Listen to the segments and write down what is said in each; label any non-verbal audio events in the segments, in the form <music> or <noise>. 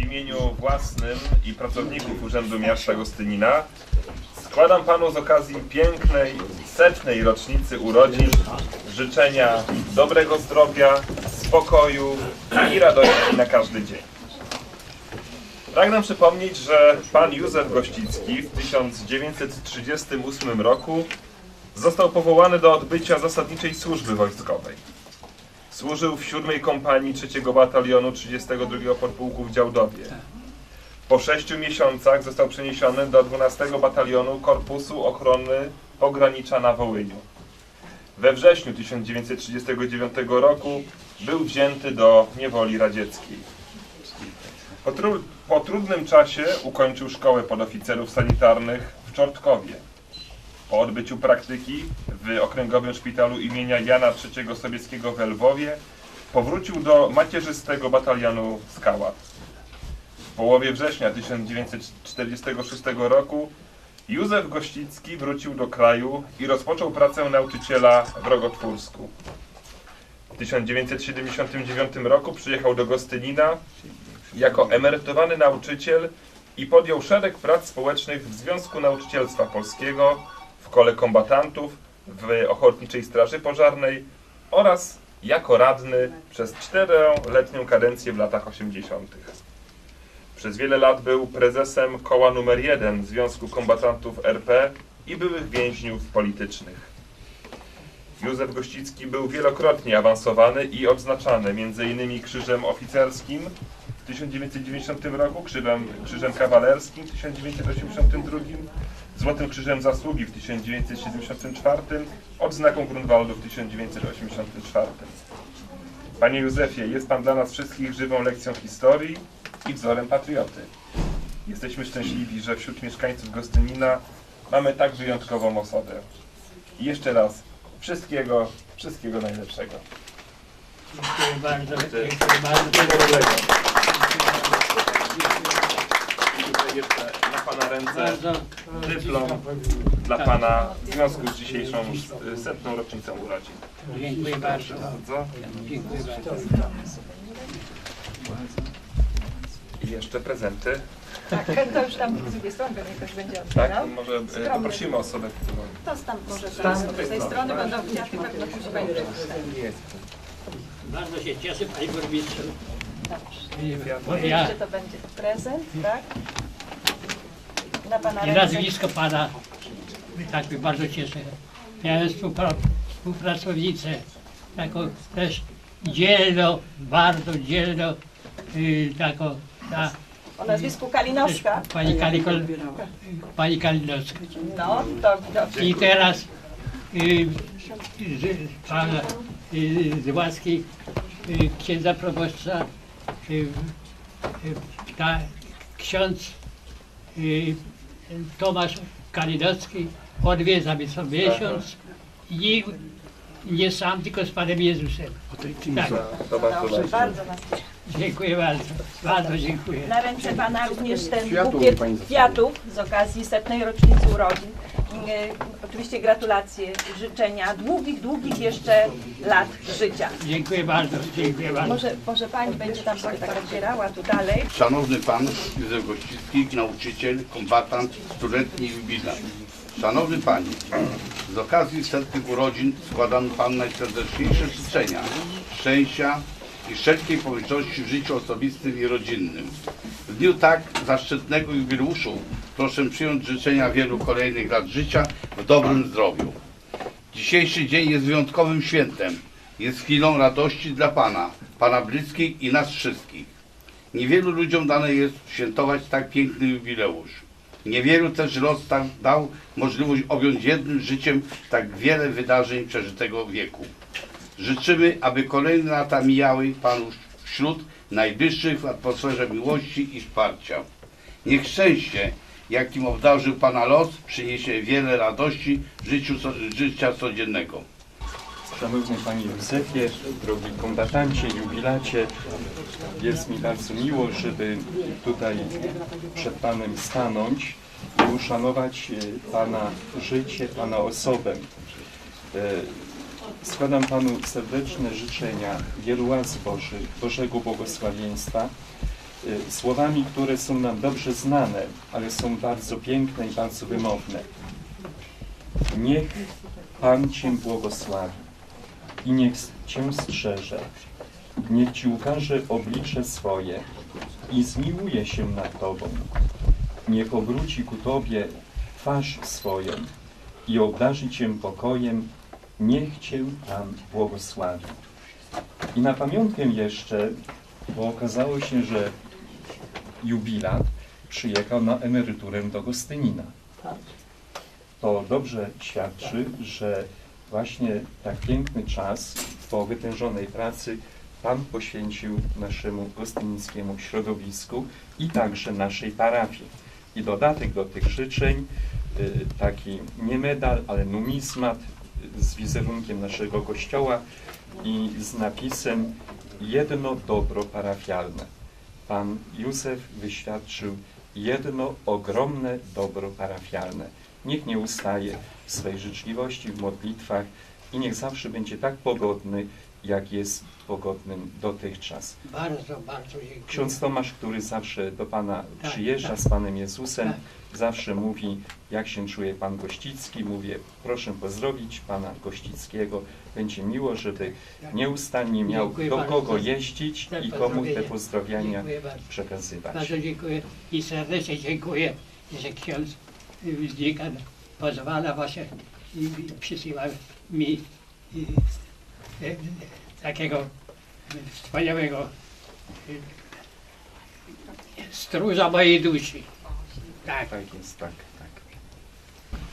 w imieniu własnym i pracowników Urzędu Miasta Gostynina składam Panu z okazji pięknej, setnej rocznicy urodzin życzenia dobrego zdrowia, spokoju i radości na każdy dzień. Pragnę przypomnieć, że Pan Józef Gościcki w 1938 roku został powołany do odbycia zasadniczej służby wojskowej. Służył w 7 kompanii 3 Batalionu 32 Podpułku w Działdowie. Po sześciu miesiącach został przeniesiony do 12 Batalionu Korpusu Ochrony Pogranicza na Wołyniu. We wrześniu 1939 roku był wzięty do niewoli radzieckiej. Po, tru, po trudnym czasie ukończył szkołę podoficerów sanitarnych w Czortkowie. Po odbyciu praktyki w Okręgowym Szpitalu imienia Jana III Sobieskiego w Lwowie powrócił do macierzystego batalionu Skała. W połowie września 1946 roku Józef Gościcki wrócił do kraju i rozpoczął pracę nauczyciela w Rogotwórsku. W 1979 roku przyjechał do Gostynina jako emerytowany nauczyciel i podjął szereg prac społecznych w Związku Nauczycielstwa Polskiego, w Kole Kombatantów, w Ochotniczej Straży Pożarnej oraz jako radny przez czteroletnią kadencję w latach 80. Przez wiele lat był prezesem koła numer 1 Związku Kombatantów RP i byłych więźniów politycznych. Józef Gościcki był wielokrotnie awansowany i odznaczany m.in. krzyżem oficerskim w 1990 roku, krzyżem, krzyżem kawalerskim w 1982, Złotym Krzyżem Zasługi w 1974, odznaką Grunwaldu w 1984. Panie Józefie, jest Pan dla nas wszystkich żywą lekcją historii i wzorem patrioty. Jesteśmy szczęśliwi, że wśród mieszkańców Gostynina mamy tak wyjątkową osobę. I jeszcze raz, wszystkiego, wszystkiego najlepszego. Dziękuję bardzo, dziękuję bardzo. I tutaj Pana ręce Bardzo dyplom dla Pana w związku z dzisiejszą e, setną rocznicą urodzin. Dziękuję bardzo. Bardzo. Dziękuję bardzo. I jeszcze prezenty. Tak, to już tam z drugiej strony pewnie ktoś będzie Tak, otwierał. może e, poprosimy osobę, którą... To tam może z tej strony będą kwiaty, pewno musi Pani przeczytać. Bardzo się cieszę, Panie Burmistrzu. Dobrze. Bo ja Jeszcze to będzie prezent, tak? I nazwisko Pana tak mnie bardzo cieszę. Miałem współpra współpracownicę, taką też dzielną, bardzo dzielną, yy, taką, ta, O nazwisku Kalinowska. pani, Kalikol, pani Kalinowska. No, to widocznie. I teraz y, z, pan y, z łaski y, księdza proboszcza y, y, ta, ksiądz y, Tomasz Kalinowski odwiedza mnie co miesiąc i nie sam, tylko z Panem Jezusem. Tak, To bardzo Dobrze, dziękuję bardzo, bardzo dziękuję. Na ręce Pana również ten bukiet kwiatów z okazji setnej rocznicy urodzin. Oczywiście gratulacje, życzenia długich, długich jeszcze lat życia. Dziękuję bardzo, dziękuję bardzo. Może, może Pani będzie tam sobie tak otwierała tu dalej. Szanowny Pan Józef Gościcki, nauczyciel, kombatant, stuletni jubilat. Szanowny Panie, z okazji setnych urodzin składam Panu najserdeczniejsze życzenia, szczęścia i wszelkiej pomyślności w życiu osobistym i rodzinnym. W dniu tak zaszczytnego jubileuszu proszę przyjąć życzenia wielu kolejnych lat życia w dobrym zdrowiu. Dzisiejszy dzień jest wyjątkowym świętem. Jest chwilą radości dla Pana, Pana bliskich i nas wszystkich. Niewielu ludziom dane jest świętować tak piękny jubileusz. Niewielu też los tak dał możliwość objąć jednym życiem tak wiele wydarzeń przeżytego wieku. Życzymy, aby kolejne lata mijały Panu wśród najbliższych w atmosferze miłości i wsparcia. Niech szczęście, jakim obdarzył Pana los, przyniesie wiele radości życiu życia codziennego. Szanowny Panie Józefie, drogi kombatancie, jubilacie, jest mi bardzo miło, żeby tutaj przed Panem stanąć i uszanować e, Pana życie, Pana osobę. E, Składam Panu serdeczne życzenia wielu łask Bożych, Bożego błogosławieństwa słowami, które są nam dobrze znane, ale są bardzo piękne i bardzo wymowne. Niech Pan Cię błogosławi i niech Cię strzeże. Niech Ci ukaże oblicze swoje i zmiłuje się nad Tobą. Niech obróci ku Tobie twarz swoją i obdarzy Cię pokojem. Niech Cię Pan błogosławi. I na pamiątkę jeszcze, bo okazało się, że jubilat przyjechał na emeryturę do Gostynina. To dobrze świadczy, że właśnie tak piękny czas po wytężonej pracy Pan poświęcił naszemu gostynińskiemu środowisku i także naszej parafii. I dodatek do tych życzeń, y, taki nie medal, ale numizmat y, z wizerunkiem naszego kościoła i z napisem jedno dobro parafialne. Pan Józef wyświadczył jedno ogromne dobro parafialne. Niech nie ustaje w swej życzliwości, w modlitwach i niech zawsze będzie tak pogodny, jak jest pogodnym dotychczas. Bardzo, bardzo dziękuję. Ksiądz Tomasz, który zawsze do Pana Tak, przyjeżdża tak. z Panem Jezusem, Tak. zawsze mówi, jak się czuje Pan Gościcki. Mówię, proszę pozdrowić Pana Gościckiego. Będzie miło, żeby Tak. nieustannie miał Dziękuję do kogo za- jeździć za i komu te pozdrowienia. przekazywać. Bardzo dziękuję i serdecznie dziękuję, że ksiądz y, dziekan pozwala właśnie i i przysyła mi y, y, takiego wspaniałego stróża mojej duszy. Tak. Tak jest, tak, tak.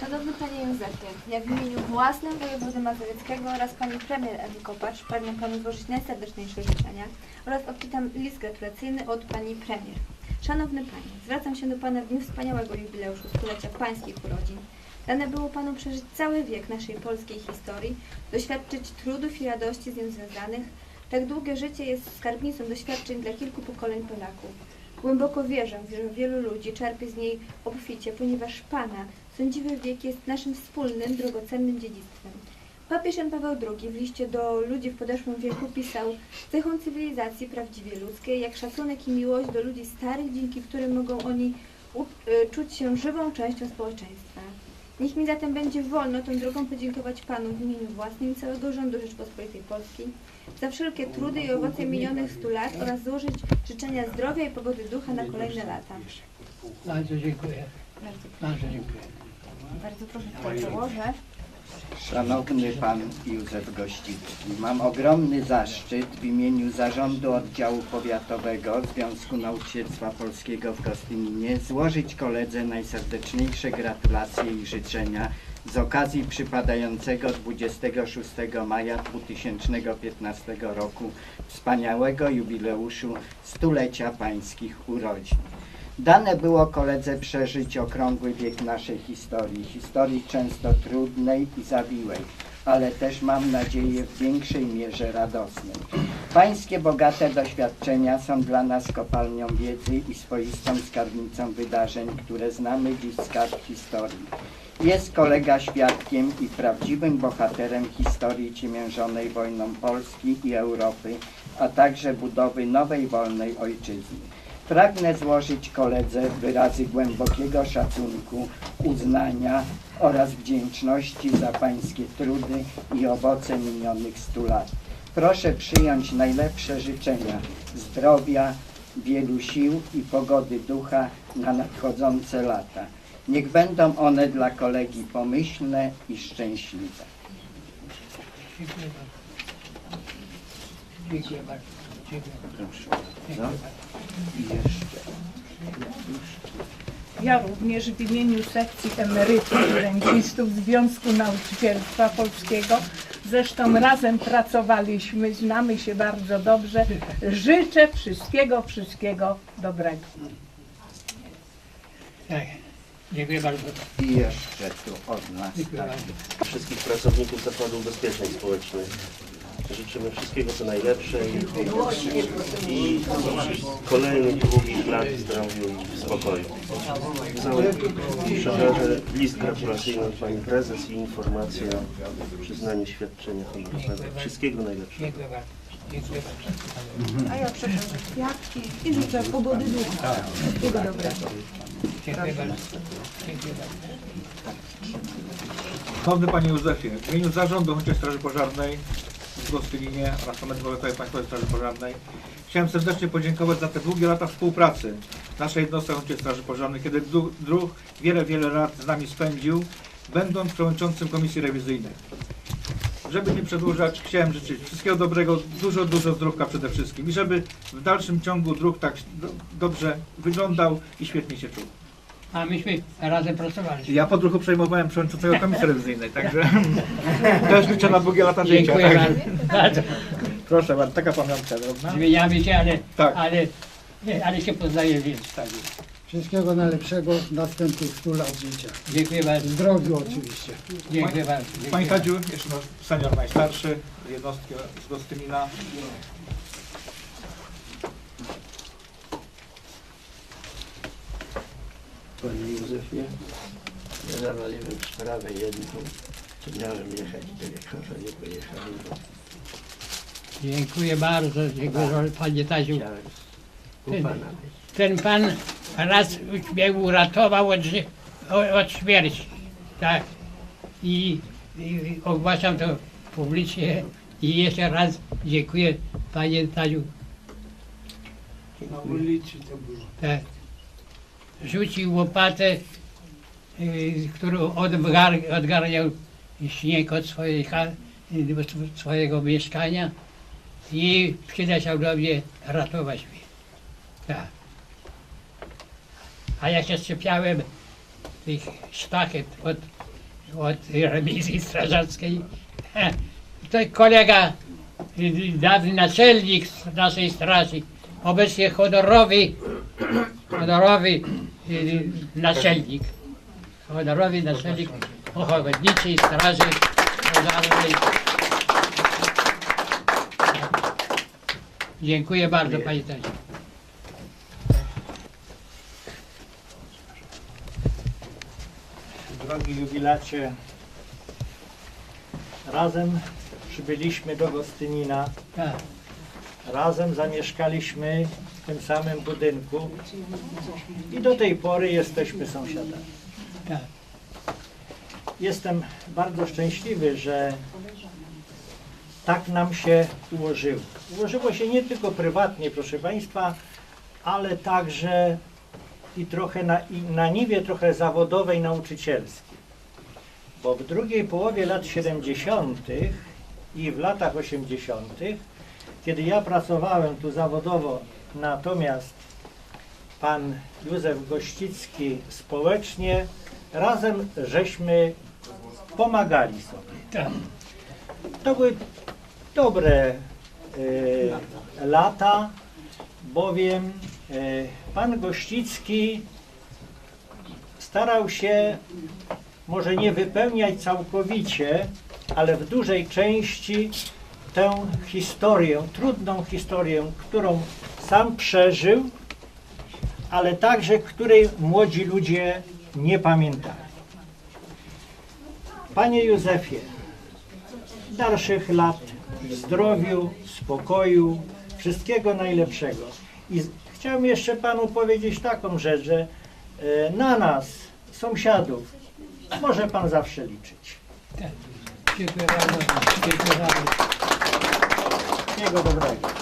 Szanowny Panie Józefie, jak w imieniu własnym wojewody mazowieckiego oraz Pani Premier Ewy Kopacz pragnę Panu złożyć najserdeczniejsze życzenia oraz odczytam list gratulacyjny od Pani Premier. Szanowny Panie, zwracam się do Pana w dniu wspaniałego jubileuszu stulecia Pańskich urodzin. Dane było Panu przeżyć cały wiek naszej polskiej historii, doświadczyć trudów i radości z nią związanych. Tak długie życie jest skarbnicą doświadczeń dla kilku pokoleń Polaków. Głęboko wierzę, że wielu ludzi czerpie z niej obficie, ponieważ Pana sądziwy wiek jest naszym wspólnym, drogocennym dziedzictwem. Papież Jan Paweł II w liście do ludzi w podeszłym wieku pisał cechą cywilizacji prawdziwie ludzkiej, jak szacunek i miłość do ludzi starych, dzięki którym mogą oni y, czuć się żywą częścią społeczeństwa. Niech mi zatem będzie wolno tą drogą podziękować Panu w imieniu własnym i całego rządu Rzeczpospolitej Polskiej za wszelkie trudy i owoce minionych stu lat oraz złożyć życzenia zdrowia i pogody ducha na kolejne lata. Bardzo dziękuję. Bardzo, Bardzo dziękuję. bardzo proszę tutaj. Szanowny Pan Józef Gościcki, mam ogromny zaszczyt w imieniu Zarządu Oddziału Powiatowego Związku Nauczycielstwa Polskiego w Gostyninie złożyć koledze najserdeczniejsze gratulacje i życzenia z okazji przypadającego 26 maja 2015 roku wspaniałego jubileuszu stulecia Pańskich urodzin. Dane było koledze przeżyć okrągły wiek naszej historii, historii często trudnej i zawiłej, ale też mam nadzieję w większej mierze radosnej. Pańskie bogate doświadczenia są dla nas kopalnią wiedzy i swoistą skarbnicą wydarzeń, które znamy dziś z historii. Jest kolega świadkiem i prawdziwym bohaterem historii ciemiężonej wojną Polski i Europy, a także budowy nowej wolnej ojczyzny. Pragnę złożyć koledze wyrazy głębokiego szacunku, uznania oraz wdzięczności za pańskie trudy i owoce minionych stu lat. Proszę przyjąć najlepsze życzenia zdrowia, wielu sił i pogody ducha na nadchodzące lata. Niech będą one dla kolegi pomyślne i szczęśliwe. Dziękuję bardzo. Dziękuję bardzo. Dziękuję bardzo. Dziękuję bardzo. Ja również w imieniu sekcji emerytów i rencistów Związku Nauczycielstwa Polskiego, zresztą razem pracowaliśmy, znamy się bardzo dobrze, życzę wszystkiego, wszystkiego dobrego. Tak. Dziękuję bardzo. I jeszcze tu od nas. Tak. wszystkich pracowników Zakładu Ubezpieczeń Społecznych. Życzymy wszystkiego co najlepsze i, i kolejnych długich lat w zdrowiu i w spokoju. Przekażę list gratulacyjny od Pani Prezes i informację o przyznaniu świadczenia honorowego. Wszystkiego najlepszego. A ja przekażę kwiatki i życzę pogody ducha. Wszystkiego dobrego. Dziękuję bardzo. Dziękuję bardzo. Szanowny Panie Józefie, w imieniu Zarządu Ochotniczej Straży Pożarnej w Gostylinie oraz Komendy Państwowej Straży Pożarnej chciałem serdecznie podziękować za te długie lata współpracy naszej jednostki Ochotniczej Straży Pożarnej, kiedy dru- druh wiele, wiele lat z nami spędził, będąc przewodniczącym Komisji Rewizyjnej. Żeby nie przedłużać, chciałem życzyć wszystkiego dobrego, dużo, dużo zdrówka przede wszystkim i żeby w dalszym ciągu druh tak do, dobrze wyglądał i świetnie się czuł. A myśmy razem pracowaliśmy. Ja po druhu przejmowałem przewodniczącego Komisji Rewizyjnej, także <laughs> też liczę na długie lata życia. Dziękuję także- bardzo. Proszę bardzo, taka pamiątka drobna. Zmieniamy się, ale, Tak. ale, nie, ale się poznaje więc. Tak jest. Wszystkiego najlepszego następnych 100 lat życia. Dziękuję bardzo. Zdrowiu oczywiście. Dziękuję bardzo. Dziękuję. Panie Tadziu, jeszcze nasz senior najstarszy, jednostki z Gostymina. Panie Józefie, ja zawaliłem sprawę jedną, co miałem jechać do lekarza, nie pojechałem, bo Dziękuję bardzo. Dziękuję Panie Taziu. chciałem u Ten, Pana być. ten Pan raz mnie uratował od, ży- o- od śmierci. Tak. I, I ogłaszam to publicznie i jeszcze raz dziękuję Panie Taziu. Na ulicy to było. Tak. Rzucił łopatę, y, którą odgar, odgarniał śnieg od swojego mieszkania i przyleciał do mnie ratować mnie. Tak. A ja się szczepiałem tych sztachet od, od rewizji strażackiej. <laughs> To kolega, y, dawny naczelnik naszej straży, obecnie honorowy honorowy naczelnik, honorowy naczelnik ochotniczej straży pożarnej. Dziękuję bardzo Panie Tadziu. Drogi jubilacie, razem przybyliśmy do Gostynina, Tak, razem zamieszkaliśmy w tym samym budynku i do tej pory jesteśmy sąsiadami. tak. Jestem bardzo szczęśliwy, że tak nam się ułożyło. Ułożyło się nie tylko prywatnie, proszę Państwa, ale także i trochę na, i na niwie trochę zawodowej, nauczycielskiej. Bo w drugiej połowie lat 70. i w latach 80., kiedy ja pracowałem tu zawodowo, natomiast pan Józef Gościcki społecznie, razem żeśmy pomagali sobie. tak. To były dobre e, lata, bowiem e, pan Gościcki starał się może nie wypełniać całkowicie, ale w dużej części tę historię, trudną historię, którą sam przeżył, ale także której młodzi ludzie nie pamiętali. Panie Józefie, dalszych lat w zdrowiu, spokoju, wszystkiego najlepszego. I chciałem jeszcze Panu powiedzieć taką rzecz, że e, na nas, sąsiadów, może Pan zawsze liczyć. Dziękuję bardzo. Dziękuję bardzo. Wszystkiego dobrego.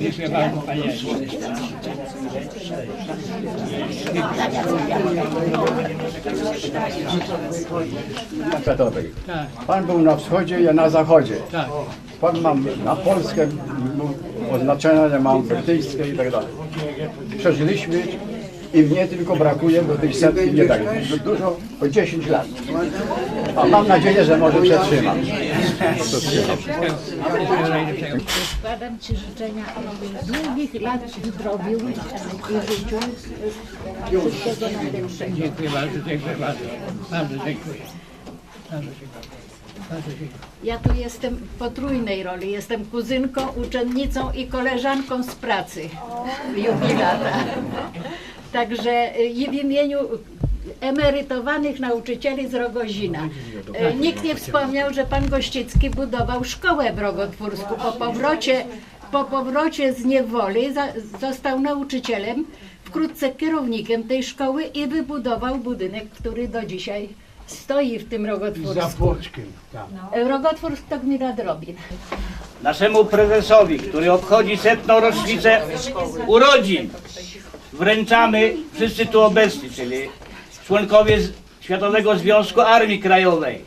Dziękuję bardzo Panie. Światowej. Pan był na wschodzie, ja na zachodzie. tak. Pan mam na Polskę oznaczenia, mam brytyjskie i tak dalej. Przeżyliśmy i mnie tylko brakuje do tej setki, nie tak dużo, o 10 lat. A mam nadzieję, że może przetrzymam. Składam Ci życzenia długich lat w zdrowiu i życiu. Wszystkiego najlepszego. Dziękuję bardzo, dziękuję bardzo. Bardzo dziękuję. Bardzo dziękuję. Bardzo dziękuję. Ja tu jestem w potrójnej roli. Jestem kuzynką, uczennicą i koleżanką z pracy jubilata. Także y, i w imieniu emerytowanych nauczycieli z Rogozina. Y, Nikt nie wspomniał, że pan Gościcki budował szkołę w Rogotwórsku. Po powrocie, po powrocie z niewoli za, został nauczycielem, wkrótce kierownikiem tej szkoły i wybudował budynek, który do dzisiaj stoi w tym Rogotwórsku. Rogotwórsk to gmina Drobin. naszemu prezesowi, który obchodzi setną rocznicę urodzin, wręczamy wszyscy tu obecni, czyli członkowie Światowego Związku Armii Krajowej,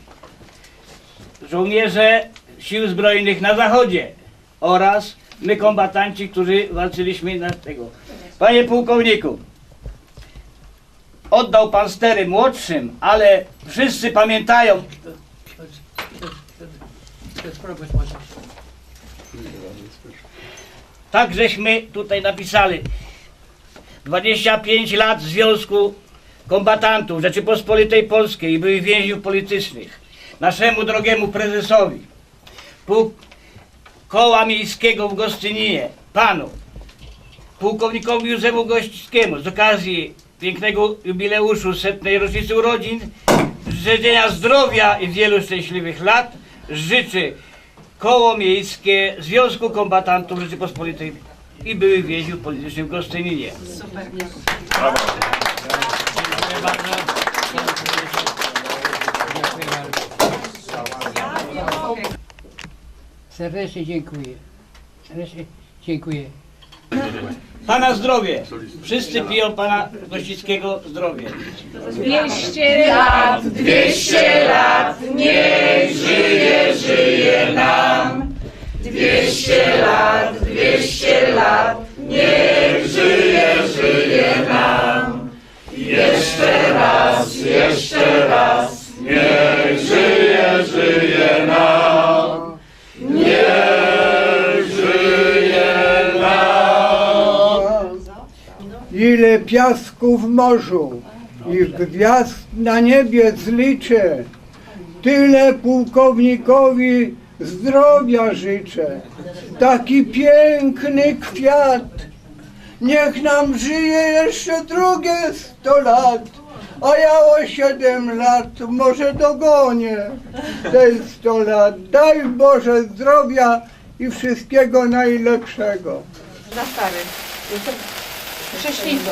żołnierze Sił Zbrojnych na Zachodzie oraz my kombatanci, którzy walczyliśmy na tego. Panie pułkowniku, oddał pan stery młodszym, ale wszyscy pamiętają. Tak żeśmy tutaj napisali. 25 lat Związku Kombatantów Rzeczypospolitej Polskiej i byłych więźniów politycznych. Naszemu drogiemu prezesowi pułk Koła Miejskiego w Gostyninie, panu pułkownikowi Józefu Gościckiemu z okazji pięknego jubileuszu setnej rocznicy urodzin życzenia zdrowia i wielu szczęśliwych lat życzy Koło Miejskie Związku Kombatantów Rzeczypospolitej i byłych więźniów politycznych w Gostyninie. Brawo. Serdecznie dziękuję. Serdecznie dziękuję. Pana zdrowie. Wszyscy piją pana Gościckiego zdrowie. 200 lat, 200 lat, niech żyje, żyje nam. 200 lat, 200 lat, niech żyje, żyje nam. Jeszcze raz, jeszcze raz, niech żyje, żyje nam. Niech żyje nam. Ile piasku w morzu i gwiazd na niebie zliczę, tyle pułkownikowi zdrowia życzę. Taki piękny kwiat, niech nam żyje jeszcze drugie sto lat, a ja o siedem lat może dogonię te sto lat. Daj Boże zdrowia i wszystkiego najlepszego. Na stary. Jestem prześlizną.